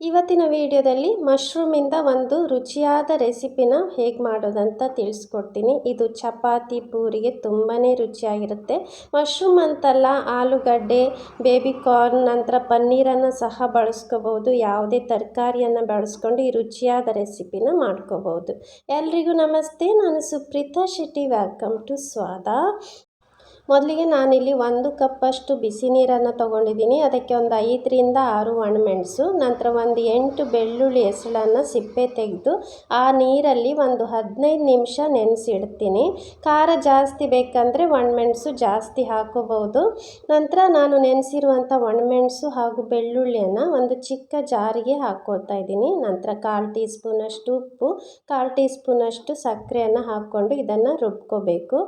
ಇವತ್ತಿನ ವಿಡಿಯೋದಲ್ಲಿ ಮಶ್ರೂಮಿಂದ ಒಂದು ರುಚಿಯಾದ ರೆಸಿಪಿನ ಹೇಗೆ ಮಾಡೋದಂತ ತಿಳಿಸ್ಕೊಡ್ತೀನಿ. ಇದು ಚಪಾತಿ ಪೂರಿಗೆ ತುಂಬಾ ರುಚಿಯಾಗಿರುತ್ತೆ. ಮಶ್ರೂಮ್ ಅಂತಲ್ಲ ಆಲೂಗಡ್ಡೆ, ಬೇಬಿ ಕಾರ್ನ್, ನಂತರ ಪನ್ನೀರನ್ನು ಸಹ ಬಳಸ್ಕೋಬೋದು ಯಾವುದೇ ತರಕಾರಿಯನ್ನು ಬಳಸ್ಕೊಂಡು ಈ ರುಚಿಯಾದ ರೆಸಿಪಿನ ಮಾಡ್ಕೋಬೋದು ಎಲ್ರಿಗೂ ನಮಸ್ತೆ. ನಾನು ಸುಪ್ರೀತಾ ಶೆಟ್ಟಿ. ವೆಲ್ಕಮ್ ಟು ಸ್ವಾದ ಮೊದಲಿಗೆ ನಾನಿಲ್ಲಿ ಒಂದು ಕಪ್ಪಷ್ಟು ಬಿಸಿ ನೀರನ್ನು ತೊಗೊಂಡಿದ್ದೀನಿ. ಅದಕ್ಕೆ ಒಂದು ಐದರಿಂದ ಆರು ಒಣಮೆಣಸು, ನಂತರ ಒಂದು ಎಂಟು ಬೆಳ್ಳುಳ್ಳಿ ಹೆಸಳನ್ನು ಸಿಪ್ಪೆ ತೆಗೆದು ಆ ನೀರಲ್ಲಿ ಒಂದು ಹದಿನೈದು ನಿಮಿಷ ನೆನೆಸಿಡ್ತೀನಿ. ಖಾರ ಜಾಸ್ತಿ ಬೇಕಂದರೆ ಒಣಮೆಣಸು ಜಾಸ್ತಿ ಹಾಕೋಬೋದು ನಂತರ ನಾನು ನೆನೆಸಿರುವಂಥ ಒಣಮೆಣಸು ಹಾಗೂ ಬೆಳ್ಳುಳ್ಳಿಯನ್ನು ಒಂದು ಚಿಕ್ಕ ಜಾರಿಗೆ ಹಾಕ್ಕೊಳ್ತಾ ಇದ್ದೀನಿ. ನಂತರ ಕಾಲು ಟೀ ಸ್ಪೂನಷ್ಟು ಉಪ್ಪು, ಕಾಲು ಟೀ ಸ್ಪೂನಷ್ಟು ಸಕ್ಕರೆಯನ್ನು ಹಾಕ್ಕೊಂಡು ಇದನ್ನು ರುಬ್ಕೋಬೇಕು.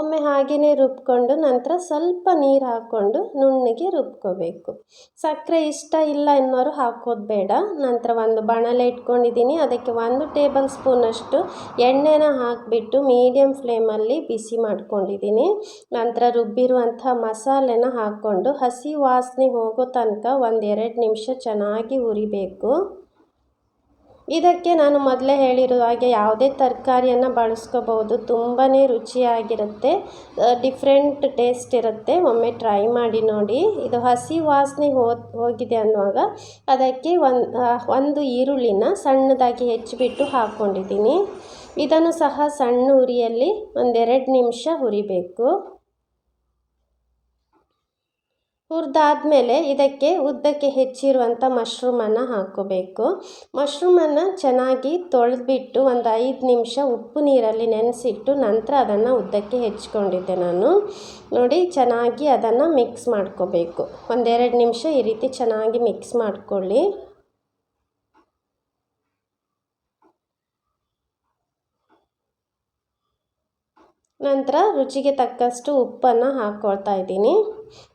ಒಮ್ಮೆ ಹಾಗೆಯೇ ರುಬ್ಕೊಂಡು ನಂತರ ಸ್ವಲ್ಪ ನೀರು ಹಾಕ್ಕೊಂಡು ನುಣ್ಣಗೆ ರುಬ್ಕೋಬೇಕು. ಸಕ್ಕರೆ ಇಷ್ಟ ಇಲ್ಲ ಎನ್ನೋರು ಹಾಕೋದು ಬೇಡ. ನಂತರ ಒಂದು ಬಾಣಲೆ ಇಟ್ಕೊಂಡಿದ್ದೀನಿ. ಅದಕ್ಕೆ ಒಂದು ಟೇಬಲ್ ಸ್ಪೂನಷ್ಟು ಎಣ್ಣೆನ ಹಾಕಿಬಿಟ್ಟು ಮೀಡಿಯಮ್ ಫ್ಲೇಮಲ್ಲಿ ಬಿಸಿ ಮಾಡ್ಕೊಂಡಿದ್ದೀನಿ. ನಂತರ ರುಬ್ಬಿರುವಂಥ ಮಸಾಲೆನ ಹಾಕ್ಕೊಂಡು ಹಸಿ ವಾಸನೆ ಹೋಗೋ ತನಕ ಒಂದೆರಡು ನಿಮಿಷ ಚೆನ್ನಾಗಿ ಉರಿಬೇಕು ಇದಕ್ಕೆ ನಾನು ಮೊದಲೇ ಹೇಳಿರೋ ಹಾಗೆ ಯಾವುದೇ ತರಕಾರಿಯನ್ನು ಬಳಸ್ಕೋಬೋದು ತುಂಬಾ ರುಚಿಯಾಗಿರುತ್ತೆ. ಡಿಫ್ರೆಂಟ್ ಟೇಸ್ಟ್ ಇರುತ್ತೆ. ಒಮ್ಮೆ ಟ್ರೈ ಮಾಡಿ ನೋಡಿ. ಇದು ಹಸಿ ವಾಸನೆ ಹೋಗಿದೆ ಅನ್ನುವಾಗ ಅದಕ್ಕೆ ಒಂದು ಒಂದು ಈರುಳ್ಳಿನ ಸಣ್ಣದಾಗಿ ಹೆಚ್ಚಿಬಿಟ್ಟು ಹಾಕ್ಕೊಂಡಿದ್ದೀನಿ ಇದನ್ನು ಸಹ ಸಣ್ಣ ಉರಿಯಲ್ಲಿ ಒಂದೆರಡು ನಿಮಿಷ ಹುರಿಬೇಕು. ಹುರಿದಾದ್ಮೇಲೆ ಇದಕ್ಕೆ ಉದ್ದಕ್ಕೆ ಹೆಚ್ಚಿರುವಂಥ ಮಶ್ರೂಮನ್ನು ಹಾಕೋಬೇಕು. ಮಶ್ರೂಮನ್ನು ಚೆನ್ನಾಗಿ ತೊಳೆದ್ಬಿಟ್ಟು ಒಂದು ಐದು ನಿಮಿಷ ಉಪ್ಪು ನೀರಲ್ಲಿ ನೆನೆಸಿಟ್ಟು ನಂತರ ಅದನ್ನು ಉದ್ದಕ್ಕೆ ಹೆಚ್ಚಿಕೊಂಡಿದ್ದೆ ನಾನು. ನೋಡಿ, ಚೆನ್ನಾಗಿ ಅದನ್ನು ಮಿಕ್ಸ್ ಮಾಡ್ಕೋಬೇಕು. ಒಂದೆರಡು ನಿಮಿಷ ಈ ರೀತಿ ಚೆನ್ನಾಗಿ ಮಿಕ್ಸ್ ಮಾಡ್ಕೊಳ್ಳಿ. ನಂತರ ರುಚಿಗೆ ತಕ್ಕಷ್ಟು ಉಪ್ಪನ್ನು ಹಾಕ್ಕೊಳ್ತಾ ಇದ್ದೀನಿ.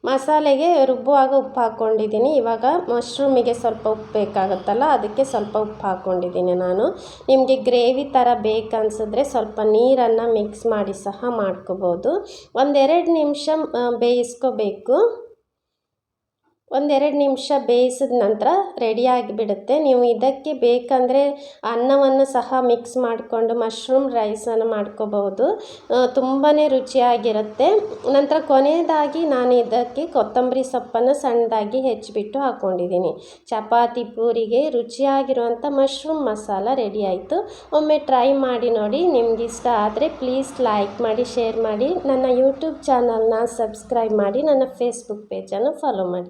ಮಸಾಲೆಗೆ ರುಬ್ಬುವಾಗ ಉಪ್ಪು ಹಾಕ್ಕೊಂಡಿದ್ದೀನಿ. ಇವಾಗ ಮಶ್ರೂಮಿಗೆ ಸ್ವಲ್ಪ ಉಪ್ಪು ಬೇಕಾಗುತ್ತಲ್ಲ, ಅದಕ್ಕೆ ಸ್ವಲ್ಪ ಉಪ್ಪು ಹಾಕ್ಕೊಂಡಿದ್ದೀನಿ ನಾನು. ನಿಮಗೆ ಗ್ರೇವಿ ಥರ ಬೇಕನ್ಸಿದ್ರೆ ಸ್ವಲ್ಪ ನೀರನ್ನು ಮಿಕ್ಸ್ ಮಾಡಿ ಸಹ ಮಾಡ್ಕೋಬೋದು. ಒಂದೆರಡು ನಿಮಿಷ ಬೇಯಿಸ್ಕೋಬೇಕು. ಒಂದೆರಡು ನಿಮಿಷ ಬೇಯಿಸಿದ ನಂತರ ರೆಡಿಯಾಗಿಬಿಡುತ್ತೆ ನೀವು ಇದಕ್ಕೆ ಬೇಕಂದರೆ ಅನ್ನವನ್ನು ಸಹ ಮಿಕ್ಸ್ ಮಾಡಿಕೊಂಡು ಮಶ್ರೂಮ್ ರೈಸನ್ನು ಮಾಡ್ಕೋಬಹುದು. ತುಂಬಾ ರುಚಿಯಾಗಿರುತ್ತೆ. ನಂತರ ಕೊನೆಯದಾಗಿ ನಾನು ಇದಕ್ಕೆ ಕೊತ್ತಂಬರಿ ಸೊಪ್ಪನ್ನು ಸಣ್ಣದಾಗಿ ಹೆಚ್ಚಿಬಿಟ್ಟು ಹಾಕ್ಕೊಂಡಿದ್ದೀನಿ ಚಪಾತಿ ಪೂರಿಗೆ ರುಚಿಯಾಗಿರುವಂಥ ಮಶ್ರೂಮ್ ಮಸಾಲ ರೆಡಿ ಆಯಿತು. ಒಮ್ಮೆ ಟ್ರೈ ಮಾಡಿ ನೋಡಿ ನಿಮ್ಗೆ ಇಷ್ಟ ಆದರೆ ಪ್ಲೀಸ್ ಲೈಕ್ ಮಾಡಿ ಶೇರ್ ಮಾಡಿ. ನನ್ನ ಯೂಟ್ಯೂಬ್ ಚಾನಲ್ನ ಸಬ್ಸ್ಕ್ರೈಬ್ ಮಾಡಿ, ನನ್ನ ಫೇಸ್ಬುಕ್ ಪೇಜನ್ನು ಫಾಲೋ ಮಾಡಿ.